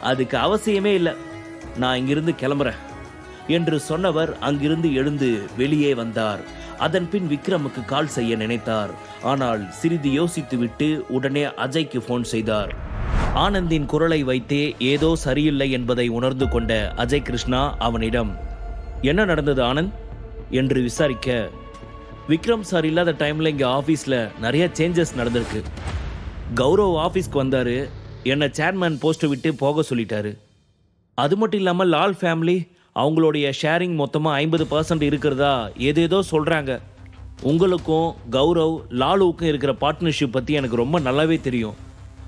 அதுக்கு அவசியமே இல்லை. நான் இங்கிருந்து கிளம்புறேன். என்று சொன்னவர் அங்கிருந்து எழுந்து வெளியே வந்தார். அதன் பின் விக்ரமுக்கு கால் செய்ய நினைத்தார். ஆனால் சிறிது யோசித்துவிட்டு உடனே அஜய்க்கு ஃபோன் செய்தார். ஆனந்தின் குரலை வைத்தே ஏதோ சரியில்லை என்பதை உணர்ந்து கொண்ட அஜய் கிருஷ்ணா அவனிடம் என்ன நடந்தது ஆனந்த்? என்று விசாரிக்க விக்ரம் சார் இல்லாத டைம்ல இங்க ஆபீஸ்ல நிறைய சேஞ்சஸ் நடந்திருக்கு. கௌரவ் ஆபீஸ்க்கு வந்தாரு. என்னை சேர்மேன் போஸ்ட்டை விட்டு போக சொல்லிட்டாரு. அது மட்டும் இல்லாமல் லால் ஃபேமிலி அவங்களுடைய ஷேரிங் மொத்தமாக ஐம்பது பர்சன்ட் இருக்கிறதா ஏதேதோ சொல்கிறாங்க உங்களுக்கும் கௌரவ் லாலுவுக்கும் இருக்கிற பார்ட்னர்ஷிப் பற்றி எனக்கு ரொம்ப நல்லாவே தெரியும்.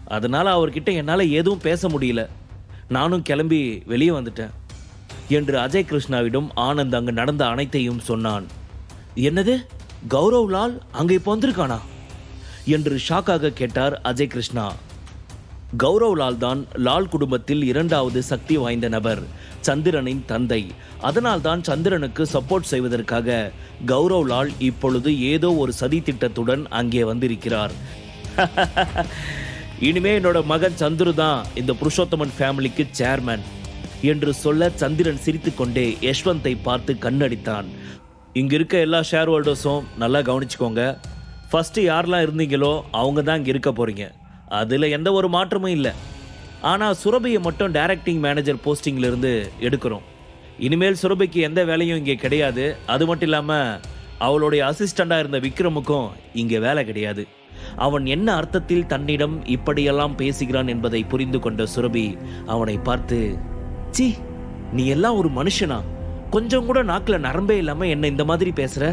அதனால் அவர்கிட்ட என்னால் எதுவும் பேச முடியல. நானும் கிளம்பி வெளியே வந்துட்டேன். என்று அஜய் கிருஷ்ணாவிடம் ஆனந்த் அங்கு நடந்த அனைத்தையும் சொன்னான். என்னது? கௌரவ் லால் அங்கே இப்போ வந்திருக்கானா? என்று ஷாக்காக கேட்டார் அஜய் கிருஷ்ணா. கௌரவ் லால் தான் லால் குடும்பத்தில் இரண்டாவது சக்தி வாய்ந்த நபர் சந்திரனின் தந்தை. அதனால்தான் சந்திரனுக்கு சப்போர்ட் செய்வதற்காக கௌரவ் லால் இப்பொழுது ஏதோ ஒரு சதி திட்டத்துடன் அங்கே வந்திருக்கிறார். இனிமே என்னோட மகன் சந்துரு தான் இந்த புருஷோத்தமன் ஃபேமிலிக்கு சேர்மேன் என்று சொல்ல சந்திரன் சிரித்துக்கொண்டே யஷ்வந்தை பார்த்து கண்ணடித்தான். இங்க இருக்க எல்லா ஷேர் ஹோல்டர்ஸும் நல்லா கவனிச்சுக்கோங்க. ஃபர்ஸ்ட் யாரெல்லாம் இருந்தீங்களோ அவங்க தான் இங்க இருக்க போறீங்க. அதில் எந்த ஒரு மாற்றமும் இல்லை. ஆனால் சுரபியை மட்டும் டைரக்டிங் மேனேஜர் போஸ்டிங்லேருந்து எடுக்கிறோம். இனிமேல் சுரபிக்கு எந்த வேலையும் இங்கே கிடையாது. அது மட்டும் இல்லாமல் அவளுடைய அசிஸ்டண்டாக இருந்த விக்ரமுக்கும் இங்கே வேலை கிடையாது. அவன் என்ன அர்த்தத்தில் தன்னிடம் இப்படியெல்லாம் பேசுகிறான் என்பதை புரிந்து கொண்ட சுரபி அவனை பார்த்து சி நீ எல்லாம் ஒரு மனுஷனா? கொஞ்சம் கூட நாக்கில் நரம்பே இல்லாமல் என்ன இந்த மாதிரி பேசுற?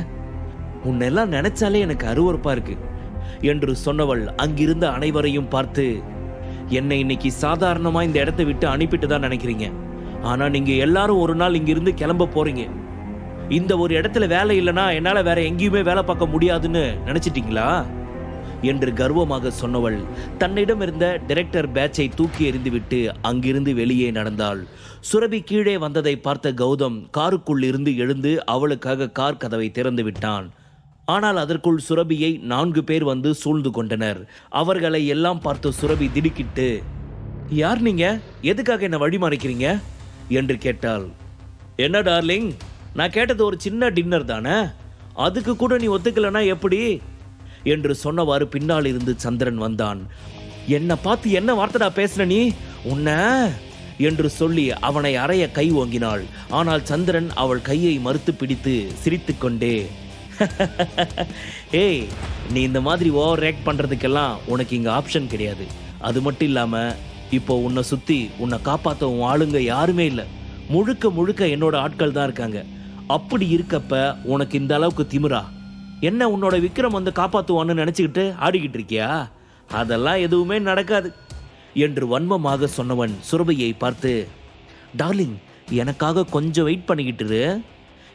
உன்னெல்லாம் நினைச்சாலே எனக்கு அருவருப்பா இருக்கு. என்று சொன்னவள் அங்கிருந்த அனைவரையும் பார்த்து என்னை இன்னைக்கு சாதாரணமாக இந்த இடத்தை விட்டு அனுப்பிட்டு தான் நினைக்கிறீங்க. ஆனா நீங்கள் எல்லாரும் ஒரு நாள் இங்கிருந்து கிளம்ப போறீங்க. இந்த ஒரு இடத்துல வேலை இல்லைன்னா என்னால் வேற எங்கேயுமே வேலை பார்க்க முடியாதுன்னு நினச்சிட்டிங்களா? என்று கர்வமாக சொன்னவள் தன்னிடம் இருந்த டைரக்டர் பேட்சை தூக்கி எறிந்துவிட்டு அங்கிருந்து வெளியே நடந்தாள். சுரபி கீழே வந்ததை பார்த்த கௌதம் காருக்குள் இருந்து எழுந்து அவளுக்காக கார் கதவை திறந்து விட்டான். ஆனால் அதற்குள் சுரபியை நான்கு பேர் வந்து சூழ்ந்து கொண்டனர். அவர்களை எல்லாம் பார்த்து சுரபி திடுக்கிட்டு யார் நீங்க? எதுக்காக என்ன வழிமறைக்கிறீங்க? என்று கேட்டாள். என்ன டார்லிங்? நான் கேட்டது ஒரு சின்ன டின்னர் தானே? அதுக்கு கூட நீ ஒத்துக்கலனா எப்படி? என்று சொன்னவாறு பின்னால் இருந்து சந்திரன் வந்தான். என்ன பார்த்து என்ன வார்த்தைடா பேசுன நீ? உன்ன? என்று சொல்லி அவனை அறைய கை ஓங்கினாள். ஆனால் சந்திரன் அவள் கையை மறுத்து பிடித்து சிரித்துக்கொண்டே ஏய் நீ இந்த மாதிரி ஓவர் ரியாக்ட் பண்ணுறதுக்கெல்லாம் உனக்கு இங்கே ஆப்ஷன் கிடையாது. அது மட்டும் இல்லாமல் இப்போ உன்னை சுற்றி உன்னை காப்பாற்ற உன் ஆளுங்க யாருமே இல்லை. முழுக்க முழுக்க என்னோட ஆட்கள் தான் இருக்காங்க. அப்படி இருக்கப்ப உனக்கு இந்த அளவுக்கு திமிரா? என்ன உன்னோட விக்ரம் வந்து காப்பாற்றுவான்னு நினச்சிக்கிட்டு ஆடிக்கிட்டு இருக்கியா? அதெல்லாம் எதுவுமே நடக்காது. என்று வன்மமாக சொன்னவன் சுரபியை பார்த்து டார்லிங் எனக்காக கொஞ்சம் வெயிட் பண்ணிக்கிட்டு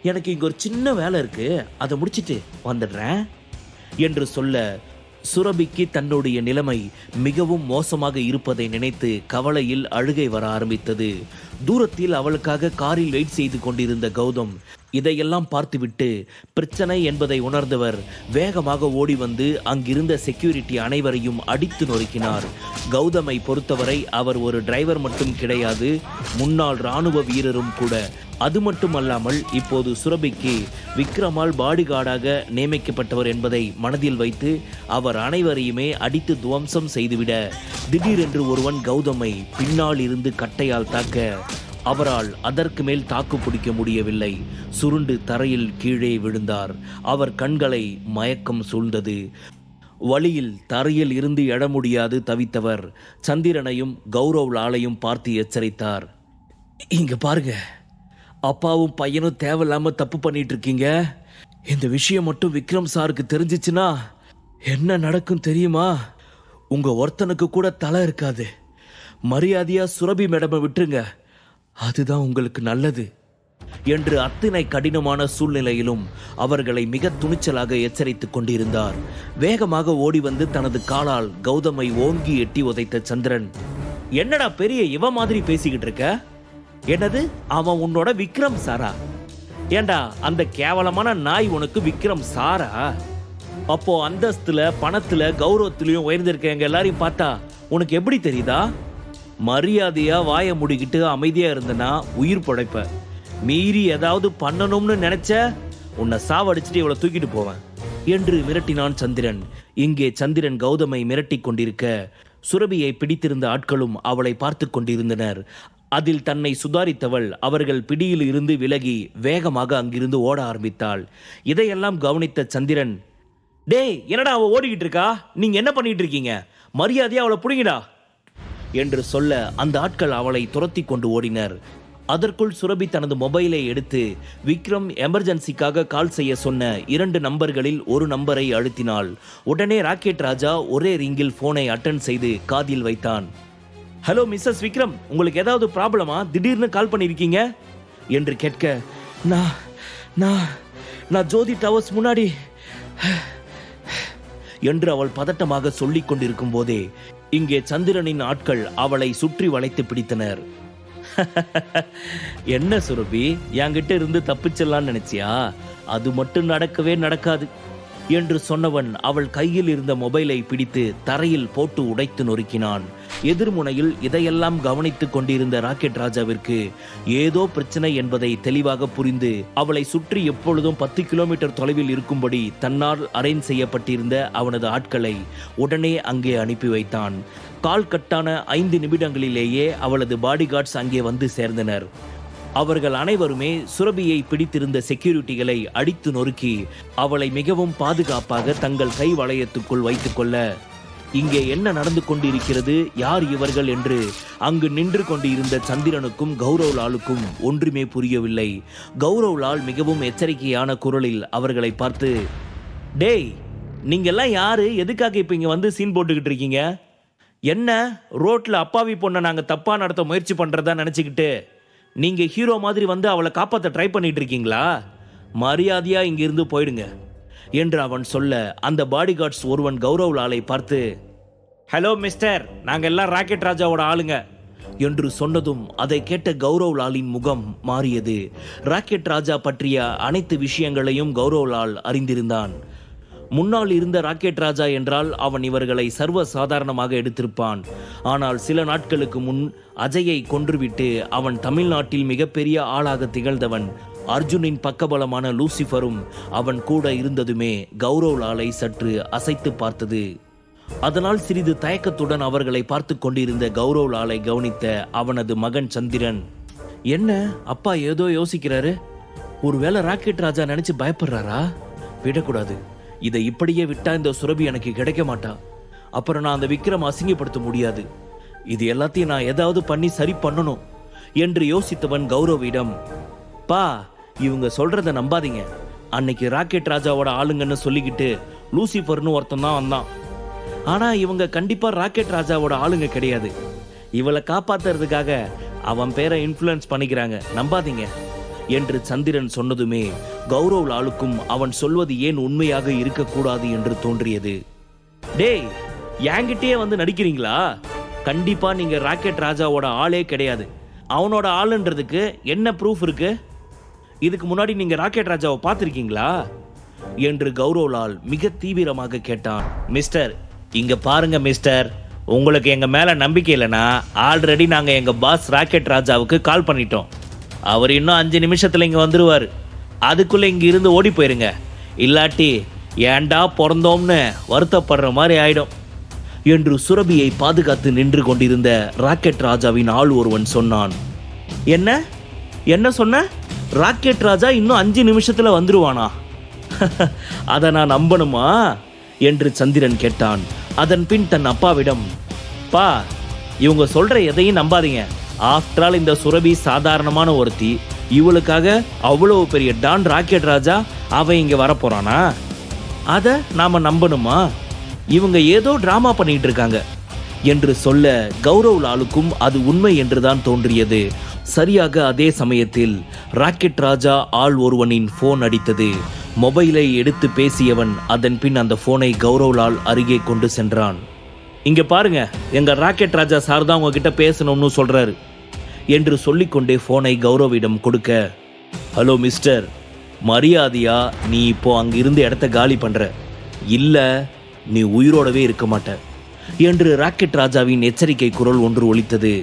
எனக்கு இங்கே ஒரு சின்ன வேலை இருக்கு. அதை முடிச்சிட்டு வந்துடுறேன். என்று சொல்ல சுரபிக்கு தன்னுடைய நிலைமை மிகவும் மோசமாக இருப்பதை நினைத்து கவலையில் அழுகை வர ஆரம்பித்தது. தூரத்தில் அவளுக்காக காரில் வெயிட் செய்து கொண்டிருந்த கௌதம் இதையெல்லாம் பார்த்துவிட்டு பிரச்சனை என்பதை உணர்ந்தவர் வேகமாக ஓடி வந்து அங்கிருந்த செக்யூரிட்டி அனைவரையும் அடித்து நொறுக்கினார். கௌதமை பொறுத்தவரை அவர் ஒரு டிரைவர் மட்டும் கிடையாது முன்னாள் ராணுவ வீரரும் கூட. அது மட்டுமல்லாமல் இப்போது சுரபிக்கு விக்ரமால் பாடிகார்டாக நியமிக்கப்பட்டவர் என்பதை மனதில் வைத்து அவர் அனைவரையுமே அடித்து துவம்சம் செய்துவிட திடீரென்று ஒருவன் கௌதமை பின்னால் இருந்து கட்டையால் தாக்க அவரால் அதற்கு மேல் தாக்கு பிடிக்க முடியவில்லை. சுருண்டு தரையில் கீழே விழுந்தார். அவர் கண்களை மயக்கம் சூழ்ந்தது. வழியில் தரையில் இருந்து எழ முடியாது தவித்தவர். சந்திரனையும் கௌரவ் லாலையும் பார்த்து எச்சரித்தார். இங்க பாருங்க. அப்பாவும் பையனும் தேவையில்லாம தப்பு பண்ணிட்டு இருக்கீங்க இந்த விஷயம் மட்டும் விக்ரம் சாருக்கு தெரிஞ்சிச்சுன்னா என்ன நடக்கும் தெரியுமா? உங்க ஒருத்தனுக்கு கூட தலை இருக்காது. மரியாதையா சுரபி மேடமை விட்டுருங்க. அதுதான் உங்களுக்கு நல்லது. என்று அத்தனை கடினமான சூழ்நிலையிலும் அவர்களை மிக துணிச்சலாக எச்சரித்துக் கொண்டிருந்தார். வேகமாக ஓடி வந்து தனது காலால் கௌதமை ஓங்கி எட்டி உதைத்த சந்திரன் என்னடா பெரிய இவ மாதிரி பேசிக்கிட்டு இருக்க? என்னது? அவன் உன்னோட விக்ரம் சாரா? ஏண்டா அந்த கேவலமான நாய் உனக்கு விக்ரம் சாரா? அப்போ அந்தஸ்துல பணத்துல கௌரவத்திலையும் உயர்ந்திருக்க எங்க எல்லாரையும் பார்த்தா உனக்கு எப்படி தெரியுதா? மரியாதையாக வாயை மூடிக்கிட்டு அமைதியாக இருந்தனா உயிர் படைப்ப. மீறி ஏதாவது பண்ணணும்னு நினைச்ச உன்னை சாவடிச்சிட்டு இவளை தூக்கிட்டு போவேன். என்று மிரட்டினான் சந்திரன். இங்கே சந்திரன் கௌதமை மிரட்டி கொண்டிருக்க சுரபியை பிடித்திருந்த ஆட்களும் அவளை பார்த்து கொண்டிருந்தனர். அதில் தன்னை சுதாரித்தவள் அவர்கள் பிடியில் இருந்து விலகி வேகமாக அங்கிருந்து ஓட ஆரம்பித்தாள். இதையெல்லாம் கவனித்த சந்திரன் டேய் என்னடா அவ ஓடிக்கிட்டு இருக்கா? நீங்க என்ன பண்ணிட்டு இருக்கீங்க? மரியாதையா அவளை புடிங்கடா. என்று சொல்ல அந்த ஆட்கள் அவளை துரத்தி கொண்டு ஓடினர். அதற்குள் சுரபி தனது மொபைலை எடுத்து விக்ரம் எமர்ஜென்சிக்காக கால் செய்ய சொன்ன இரண்டு நம்பர்களில் ஒரு நம்பரை அழுத்தினாள். உடனே ராக்கெட் ராஜா ஒரே ரிங்கில் போனை அட்டன் செய்து காதில் வைத்தான். ஹலோ மிஸ்ஸஸ் விக்ரம் உங்களுக்கு ஏதாவது ப்ராப்ளமா? திடீர்னு கால் பண்ணியிருக்கீங்க என்று கேட்க நான் நான் நான் ஜோதி டவர்ஸ் முன்னாடி என்று அவள் பதட்டமாக சொல்லிக் கொண்டிருக்கும் போதே இங்கே சந்திரனின் ஆட்கள் அவளை சுற்றி வளைத்து பிடித்தனர். என்ன சுரபி என்கிட்ட இருந்து தப்பிச்சிடலாம்னு நினைச்சியா? அது மட்டும் நடக்கவே நடக்காது என்று சொன்னவன் அவள் கையில் இருந்த மொபைலை பிடித்து தரையில் போட்டு உடைத்து நொறுக்கினான். எதிர்முனையில் இதையெல்லாம் கவனித்துக் கொண்டிருந்த ராக்கெட் ராஜாவிற்கு ஏதோ பிரச்சனை என்பதை தெளிவாக புரிந்து அவளை சுற்றி எப்பொழுதும் பத்து கிலோமீட்டர் தொலைவில் இருக்கும்படி தன்னால் அரேஞ்ச் செய்யப்பட்டிருந்த அவனது ஆட்களை உடனே அங்கே அனுப்பி வைத்தான். கால் கட்டான ஐந்து நிமிடங்களிலேயே அவளது பாடிகார்ட்ஸ் அங்கே வந்து சேர்ந்தனர். அவர்கள் அனைவருமே சுரபியை பிடித்திருந்த செக்யூரிட்டிகளை அடித்து நொறுக்கி அவளை மிகவும் பாதுகாப்பாக தங்கள் கை வளையத்துக்குள் வைத்துக்கொள்ள இங்கே என்ன நடந்து கொண்டிருக்கிறது? யார் இவர்கள் என்று? அங்கு நின்று கொண்டிருந்த சந்திரனுக்கும் கௌரவ்லாலுக்கும் ஒன்றுமே புரியவில்லை. கௌரவ்லால் மிகவும் எச்சரிக்கையான குரலில் அவர்களை பார்த்து டேய் நீங்கெல்லாம் யாரு? எதுக்காக இப்போ இங்கே வந்து சீன் போட்டுக்கிட்டு இருக்கீங்க? என்ன? ரோட்டில் அப்பாவி பொண்ணை நாங்கள் தப்பாக நடத்த முயற்சி பண்ணுறதா நினச்சிக்கிட்டு நீங்கள் ஹீரோ மாதிரி வந்து அவளை காப்பாற்ற ட்ரை பண்ணிகிட்டு இருக்கீங்களா? மரியாதையாக இங்கிருந்து போயிடுங்க. என்று அவன் சொல்ல அந்த பாடிகார்ட்ஸ் ஒருவன் கௌரவ் லாலை பார்த்து ஹலோ மிஸ்டர் நாங்கள் எல்லாம் ராக்கெட் ராஜாவோட ஆளுங்க. என்று சொன்னதும் அதை கேட்ட கௌரவ் லாலின் முகம் மாறியது. ராக்கெட் ராஜா பற்றிய அனைத்து விஷயங்களையும் கௌரவ் லால் அறிந்திருந்தான். முன்னால் இருந்த ராக்கெட் ராஜா என்றால் அவன் இவர்களை சர்வ சாதாரணமாக எடுத்திருப்பான். ஆனால் சில நாட்களுக்கு முன் அஜயை கொன்றுவிட்டு அவன் தமிழ்நாட்டில் மிகப்பெரிய ஆளாக திகழ்ந்தவன் அர்ஜுனின் பக்கபலமான லூசிஃபரும் அவன் கூட இருந்ததுமே கௌரவ் லாலை சற்று அசைத்து பார்த்தது. அதனால் சிறிது தயக்கத்துடன் அவர்களை பார்த்து கொண்டிருந்த கௌரவ் லாலை கவனித்த அவனது மகன் சந்திரன் என்ன அப்பா ஏதோ யோசிக்கிறாரு? ஒருவேளை ராக்கெட் ராஜா நினைச்சு பயப்படுறாரா? விடக்கூடாது. இதை இப்படியே விட்டா இந்த சுரபி எனக்கு கிடைக்க மாட்டா. அப்புறம் நான் அந்த விக்ரம் அசிங்கப்படுத்த முடியாது. இது எல்லாத்தையும் நான் ஏதாவது பண்ணி சரி பண்ணணும் என்று யோசித்தவன் கௌரவிடம் பா இவங்க சொல்றத நம்பாதீங்க. அன்னைக்கு ராக்கெட் ராஜாவோட ஆளுங்கன்னு சொல்லிக்கிட்டு லூசிஃபர்னு ஒருத்தன் தான் வந்தான். ஆனா இவங்க கண்டிப்பா ராக்கெட் ராஜாவோட ஆளுங்க கிடையாது. இவளை காப்பாத்துறதுக்காக அவன் பேரை இன்ஃப்ளூயன்ஸ் பண்ணிக்கிறாங்க. நம்பாதீங்க. என்று சந்திரன் சொன்னதுமே கௌரவ் லாலுக்கும் அவன் சொல்வது ஏன் உண்மையாக இருக்கக்கூடாது என்று தோன்றியது. டேய் என்கிட்டயே வந்து நடிக்கிறீங்களா? கண்டிப்பா நீங்க ராக்கெட் ராஜாவோட ஆளே கிடையாது. அவனோட ஆளுன்றதுக்கு என்ன ப்ரூஃப் இருக்கு? இதுக்கு முன்னாடி நீங்க ராக்கெட் ராஜாவை பார்த்துருக்கீங்களா? என்று கௌரவ்லால் மிக தீவிரமாக கேட்டான் மிஸ்டர். இங்க பாருங்க மிஸ்டர் உங்களுக்கு எங்க மேல நம்பிக்கை இல்லைன்னா ஆல்ரெடி நாங்க எங்க பாஸ் ராக்கெட் ராஜாவுக்கு கால் பண்ணிட்டோம். அவர் இன்னும் அஞ்சு நிமிஷத்துல இங்க வந்துடுவார் அதுக்குள்ள இங்க இருந்து ஓடி போயிருங்க. இல்லாட்டி ஏன்டா பிறந்தோம்னு வருத்தப்படுற மாதிரி ஆயிடும். என்று சுரபியை பாதுகாத்து நின்று கொண்டிருந்த ராக்கெட் ராஜாவின் ஆள் ஒருவன் சொன்னான். என்ன? என்ன சொன்ன? ராக்கெட் ராஜா இன்னும் அஞ்சு நிமிஷத்தில் வந்துடுவானா அதை நான் நம்பணுமா? என்று சந்திரன் கேட்டான். அதன் பின் தன் அப்பாவிடம் பா இவங்க சொல்கிற எதையும் நம்பாதீங்க. ஆஃப்டர் ஆல் இந்த சுரபி சாதாரணமான ஒருத்தி. இவளுக்காக அவ்வளவு பெரிய டான் ராக்கெட் ராஜா அவன் இங்கே வரப்போகிறானா அதை நாம் நம்பணுமா? இவங்க ஏதோ ட்ராமா பண்ணிகிட்டு இருக்காங்க. என்று சொல்ல கௌரவ் லாலுக்கும் அது உண்மை என்றுதான் தோன்றியது. சரியாக அதே சமயத்தில் ராக்கெட் ராஜா ஆள் ஒருவனின் போன் அடித்தது. மொபைலை எடுத்து பேசியவன் அதன் பின் அந்த போனை கௌரவ்லால் அருகே கொண்டு சென்றான். இங்க பாருங்க எங்க ராக்கெட் ராஜா சார் தான் உங்ககிட்ட பேசணும்னு சொல்றாரு என்று சொல்லிக்கொண்டே போனை கௌரவிடம் கொடுக்க ஹலோ மிஸ்டர் மரியாதையா நீ இப்போ அங்கிருந்து இடத்த காலி பண்ற. இல்ல நீ உயிரோடவே இருக்க மாட்ட என்று ராக்கெட் ராஜாவின் எச்சரிக்கை குரல் ஒன்று ஒலித்தது.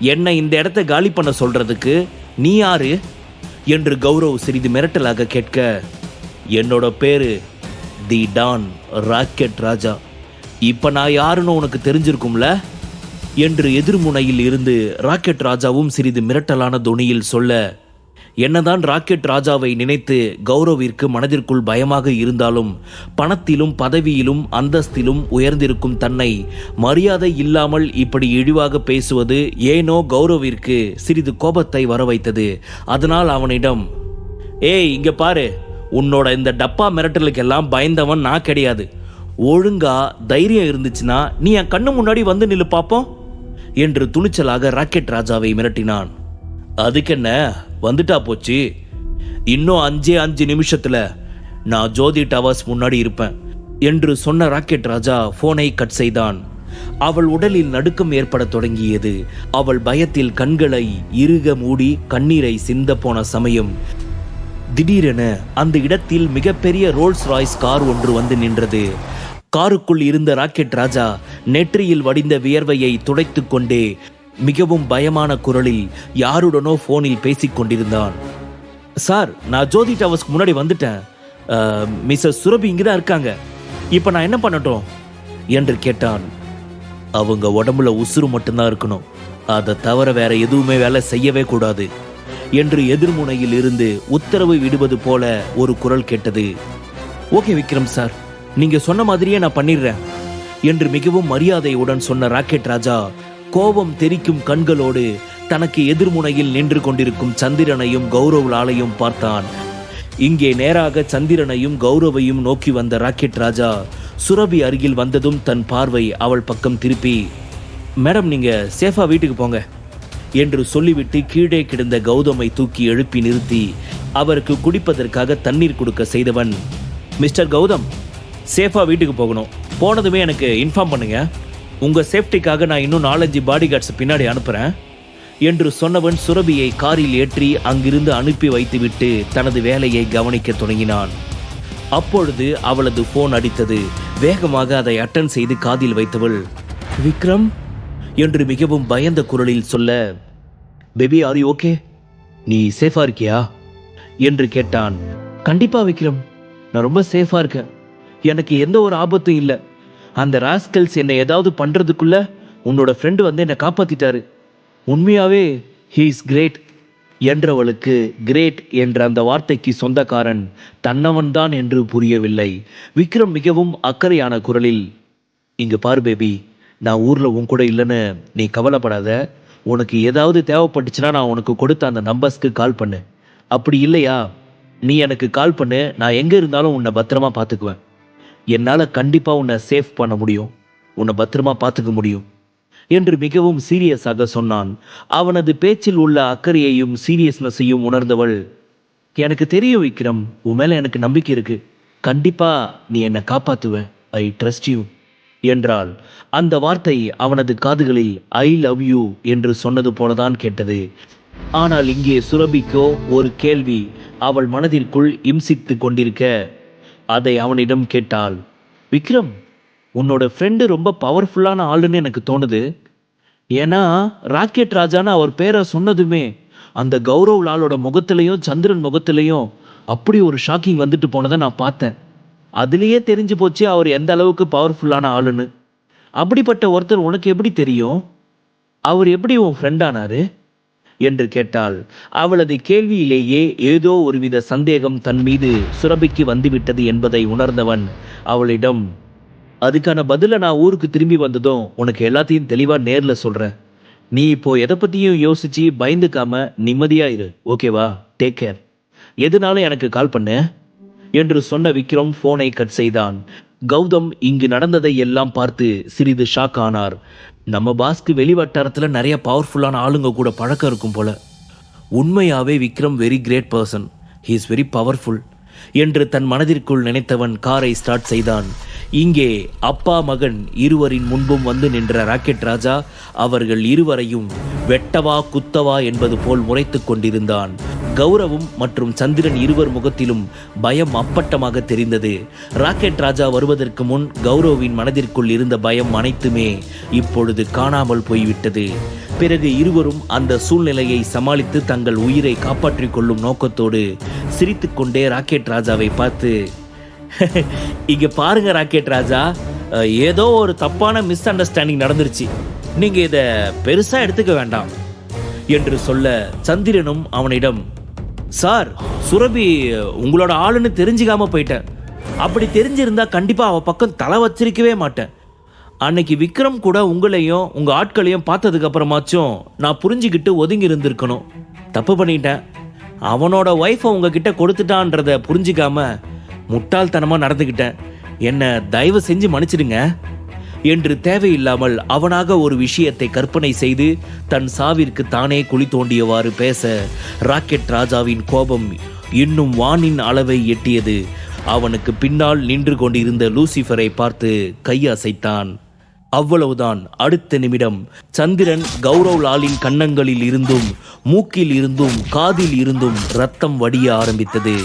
என்னை இந்த இடத்த காலி பண்ண சொல்றதுக்கு நீ யாரு? என்று கௌரவ் சிறிது மிரட்டலாக கேட்க என்னோட பேரு தி டான் ராக்கெட் ராஜா. இப்ப நான் யாருன்னு உனக்கு தெரிஞ்சிருக்கும்ல? என்று எதிர்முனையில் இருந்து ராக்கெட் ராஜாவும் சிறிது மிரட்டலான தொனியில் சொல்ல என்னதான் ராக்கெட் ராஜாவை நினைத்து கௌரவிற்கு மனதிற்குள் பயமாக இருந்தாலும் பணத்திலும் பதவியிலும் அந்தஸ்திலும் உயர்ந்திருக்கும் தன்னை மரியாதை இல்லாமல் இப்படி இழிவாக பேசுவது ஏனோ கௌரவிற்கு சிறிது கோபத்தை வரவைத்தது. அதனால் அவனிடம் ஏய் இங்க பாரு. உன்னோட இந்த டப்பா மிரட்டலுக்கெல்லாம் பயந்தவன் நான் கிடையாது. ஒழுங்கா தைரியம் இருந்துச்சுன்னா நீ என் கண்ணு முன்னாடி வந்து நில்லு பாப்போம் என்று துணிச்சலாக ராக்கெட் ராஜாவை மிரட்டினான். அதுக்கென்ன? வந்துட்டா போச்சு. இன்னும் அஞ்சே அஞ்சு நிமிஷத்துல நான் ஜோதி டவர்ஸ் முன்னாடி இருப்பேன் என்று சொன்ன ராக்கெட் ராஜா போனை கட் செய்தான். அவள் உடலில் நடுக்கம் ஏற்படத் தொடங்கியது. அவள் பயத்தில் கண்களை இறுக மூடி கண்ணீரை சிந்த போன சமயம் திடீரென அந்த இடத்தில் மிகப்பெரிய ரோல்ஸ் ராய்ஸ் கார் ஒன்று வந்து நின்றது. காருக்குள் இருந்த ராக்கெட் ராஜா நெற்றியில் வடிந்த வியர்வையை துடைத்துக்கொண்டே மிகவும் பயமான குரலில் யாருடனோ போனில் பேசிக் கொண்டிருந்தான். சார் நான் ஜோதி டவர்ஸ்க்கு முன்னாடி வந்துட்டேன். மிஸ்ஸஸ் சுரபி இங்கே தான் இருக்காங்க. இப்போ நான் என்ன பண்ணட்டும்? என்று கேட்டான். அவங்க உடம்புல உசுறு மட்டும்தான் இருக்கணும். அதை தவிர வேற எதுவுமே வேலை செய்யவே கூடாது. என்று எதிர்முனையில் இருந்து உத்தரவு விடுவது போல ஒரு குரல் கேட்டது. Okay Vikram sir. நீங்க சொன்ன மாதிரியே நான் பண்ணிடுறேன். என்று மிகவும் மரியாதையுடன் சொன்ன ராக்கெட் ராஜா கோபம் தெறிக்கும் கண்களோடு தனக்கு எதிர்முனையில் நின்று கொண்டிருக்கும் சந்திரனையும் கௌரவலாலையும் பார்த்தான். இங்கே நேராக சந்திரனையும் கௌரவையும் நோக்கி வந்த ராக்கெட் ராஜா சுரபி அருகில் வந்ததும் தன் பார்வை அவள் பக்கம் திருப்பி மேடம் நீங்க சேஃபா வீட்டுக்கு போங்க என்று சொல்லிவிட்டு கீழே கிடந்த கௌதமை தூக்கி எழுப்பி நிறுத்தி அவருக்கு குடிப்பதற்காக தண்ணீர் கொடுக்க செய்தவன் மிஸ்டர் கௌதம் சேஃபா வீட்டுக்கு போகணும். போனதுமே எனக்கு இன்ஃபார்ம் பண்ணுங்க. உங்க சேஃப்டிக்காக நான் இன்னும் நாலஞ்சு பாடி கார்ட்ஸ் பின்னாடி அனுப்புறேன் என்று சொன்னவன் சுரபியை காரில் ஏற்றி அங்கிருந்து அனுப்பி வைத்துவிட்டு தனது வேலையை கவனிக்க தொடங்கினான். அப்பொழுது அவளது போன் அடித்தது. வேகமாக அதை அட்டன் செய்து காதில் வைத்தவள் விக்ரம் என்று மிகவும் பயந்த குரலில் சொல்ல பேபி ஆர் யூ ஓகே நீ சேஃபா இருக்கியா? என்று கேட்டான். கண்டிப்பா விக்ரம். நான் ரொம்ப சேஃபா இருக்கேன். எனக்கு எந்த ஒரு ஆபத்தும் இல்லை. அந்த ராஸ்கல்ஸ் என்னை ஏதாவது பண்ணுறதுக்குள்ள உன்னோட ஃப்ரெண்டு வந்து என்னை காப்பாத்திட்டாரு. உண்மையாவே ஹீ இஸ் கிரேட் என்றவளுக்கு கிரேட் என்ற அந்த வார்த்தைக்கு சொந்தக்காரன் தன்னவன்தான் என்று புரியவில்லை. விக்ரம் மிகவும் அக்கறையான குரலில் இங்கே பாரு பேபி நான் ஊரில் உன் கூட இல்லைன்னு நீ கவலைப்படாத. உனக்கு ஏதாவது தேவைப்பட்டுச்சுன்னா நான் உனக்கு கொடுத்த அந்த நம்பர்ஸ்க்கு கால் பண்ணு. அப்படி இல்லையா? நீ எனக்கு கால் பண்ணு நான் எங்கே இருந்தாலும் உன்னை பத்திரமா பார்த்துக்குவேன் என்னால் கண்டிப்பாக உன்னை சேஃப் பண்ண முடியும். உன்னை பத்திரமா பார்த்துக்க முடியும். என்று மிகவும் சீரியஸாக சொன்னான். அவனது பேச்சில் உள்ள அக்கறையையும் சீரியஸ்னஸையும் உணர்ந்தவள் எனக்கு தெரியும் விக்ரம் உன் மேலே எனக்கு நம்பிக்கை இருக்கு. கண்டிப்பா நீ என்னை காப்பாத்துவ. I trust you. என்றாள். அந்த வார்த்தை அவனது காதுகளில் ஐ லவ் யூ என்று சொன்னது போலதான் கேட்டது. ஆனால் இங்கே சுரபிக்கோ ஒரு கேள்வி அவள் மனதிற்குள் இம்சித்து கொண்டிருக்க அதை அவனிடம் கேட்டாள் விக்ரம் உன்னோட ஃப்ரெண்டு ரொம்ப பவர்ஃபுல்லான ஆளுன்னு எனக்கு தோணுது. ஏன்னா ராக்கெட் ராஜான்னு அவர் பேரை சொன்னதுமே அந்த கௌரவ் லாலோட முகத்திலையும் சந்திரன் முகத்திலையும் அப்படி ஒரு ஷாக்கிங் வந்துட்டு போனதை நான் பார்த்தேன். அதுலேயே தெரிஞ்சு போச்சு அவர் எந்த அளவுக்கு பவர்ஃபுல்லான ஆளுன்னு. அப்படிப்பட்ட ஒருத்தர் உனக்கு எப்படி தெரியும்? அவர் எப்படி உன் ஃப்ரெண்டானாரு என்று கேட்டாள். அவளது கேள்வியிலேயே ஏதோ ஒருவித சந்தேகம் தன் மீது சுரபிக்கு வந்துவிட்டது என்பதை உணர்ந்தவன் அவளிடம் அதுக்கான பதிலை நான் ஊருக்கு திரும்பி வந்ததும் உனக்கு எல்லாத்தையும் தெளிவா நேர்ல சொல்றேன். நீ இப்போ எதை பத்தியும் யோசிச்சு பயந்துக்காம நிம்மதியா இரு. ஓகேவா டேக் கேர் எதுனாலும் எனக்கு கால் பண்ணு? என்று சொன்ன விக்ரம் போனை கட் செய்தான். கௌதம் இங்கு நடந்ததை எல்லாம் பார்த்து சிறிது ஷாக் ஆனார். நம்ம பாஸ்க்கு வெளி வட்டாரத்தில் நிறைய பவர்ஃபுல்லான ஆளுங்க கூட பழக்கம் இருக்கும் போல. உண்மையாகவே Vikram very great person he is very powerful என்று தன் மனதிற்குள் நினைத்தவன் காரை ஸ்டார்ட் செய்தான். இங்கே அப்பா மகன் இருவரின் முன்பும் வந்து நின்ற ராக்கெட் ராஜா அவர்கள் இருவரையும் வெட்டவா குத்தவா என்பது போல் முறைத்து கொண்டிருந்தான். கௌரவும் மற்றும் சந்திரன் இருவர் முகத்திலும் பயம் அப்பட்டமாக தெரிந்தது. ராக்கெட் ராஜா வருவதற்கு முன் கௌரவின் மனதிற்குள் இருந்த பயம் அனைத்துமே இப்பொழுது காணாமல் போய்விட்டது. பிறகு இருவரும் அந்த சூழ்நிலையை சமாளித்து தங்கள் உயிரை காப்பாற்றிக் கொள்ளும் நோக்கத்தோடு சிரித்துக்கொண்டே ராக்கெட் ராஜாவை பார்த்து இங்கே பாருங்க ராக்கெட் ராஜா ஏதோ ஒரு தப்பான மிஸ் அண்டர்ஸ்டாண்டிங் நடந்துருச்சு. நீங்க இதை பெருசா எடுத்துக்க வேண்டாம் என்று சொல்ல சந்திரனும் அவனிடம் சார் சுரபி உங்களோட ஆளுன்னு தெரிஞ்சுக்காம போயிட்டேன். அப்படி தெரிஞ்சிருந்தா கண்டிப்பா அவ பக்கம் தலை வச்சிருக்கவே மாட்டேன். அன்னைக்கு விக்ரம் கூட உங்களையும் உங்க ஆட்களையும் பார்த்ததுக்கு அப்புறமாச்சும் நான் புரிஞ்சுக்கிட்டு ஒதுங்கி இருந்திருக்கணும். தப்பு பண்ணிட்டேன். அவனோட ஒய்ஃபை உங்ககிட்ட கொடுத்துட்டான்றத புரிஞ்சுக்காம முட்டாள்தனமாக நடந்துக்கிட்டேன் என்னை தயவு செஞ்சு மன்னிச்சிடுங்க. என்று தேவையில்லாமல் அவனாக ஒரு விஷயத்தை கற்பனை செய்து தன் சாவிற்கு தானே குழி தோண்டியவாறு பேச ராக்கெட் ராஜாவின் கோபம் இன்னும் வானின் அளவை எட்டியது. அவனுக்கு பின்னால் நின்று கொண்டிருந்த லூசிஃபரை பார்த்து கையசைத்தான். அவ்வளவுதான். அடுத்த நிமிடம் சந்திரன் கௌரவ் லாலின் கன்னங்களில் இருந்தும் மூக்கில் இருந்தும் காதில் இருந்தும் ரத்தம் வடிய ஆரம்பித்தது.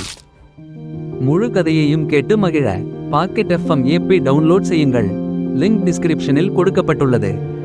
முழு கதையையும் கேட்டு மகிழ. பாக்கெட் எஃப்எம் ஏபி டவுன்லோட் செய்யுங்கள். லிங்க் டிஸ்கிரிப்ஷனில் கொடுக்கப்பட்டுள்ளது.